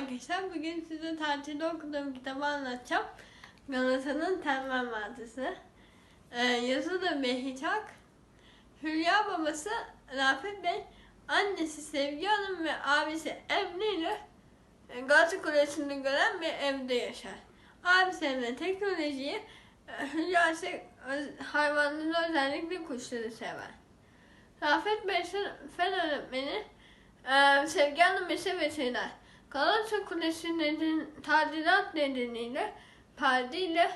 arkadaşlar. Bugün size tatilde okuduğum kitabı anlatacağım. Galata'nın Temel Maddesi. Ee, yazı da Mehicak. Hülya babası Rafet Bey, annesi Sevgi Hanım ve abisi Emre ile e, Galata Kulesi'ni gören bir evde yaşar. Abisi Emre teknolojiyi, e, Hülya ise hayvanları özellikle kuşları sever. Rafet Bey fen öğretmeni, ee, Sevgi Hanım ise veteriner. Galata Kulesi neden, tadilat nedeniyle perdeyle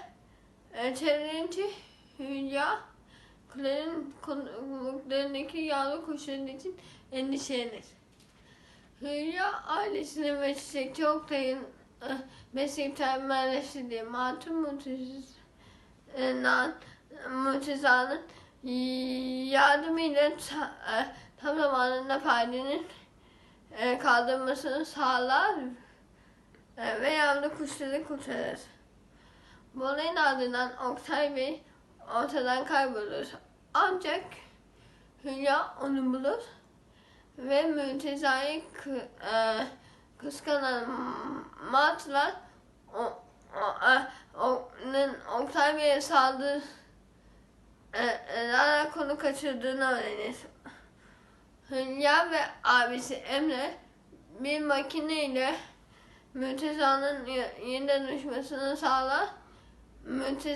e, çevrelenince Hülya kulenin konuklarındaki yavru kuşların için endişelenir. Hülya ailesine ve çiçekçi Oktay'ın e, meslek temelleştirdiği Matun Muteza'nın Muteza'nın yardımıyla ta, e, tam zamanında perdenin e, kaldırmasını sağlar e, ve yavru kuşları kurtarır. Bu olayın ardından Oktay Bey ortadan kaybolur. Ancak Hülya onu bulur ve Mülteza'yı kı, e, kıskanan Matlar e, onun Oktay Bey'e saldır e, e, konu kaçırdığını öğrenir. Hülya ve abisi Emre bir makineyle Mülteza'nın yeniden uçmasını sağlar. Mülteza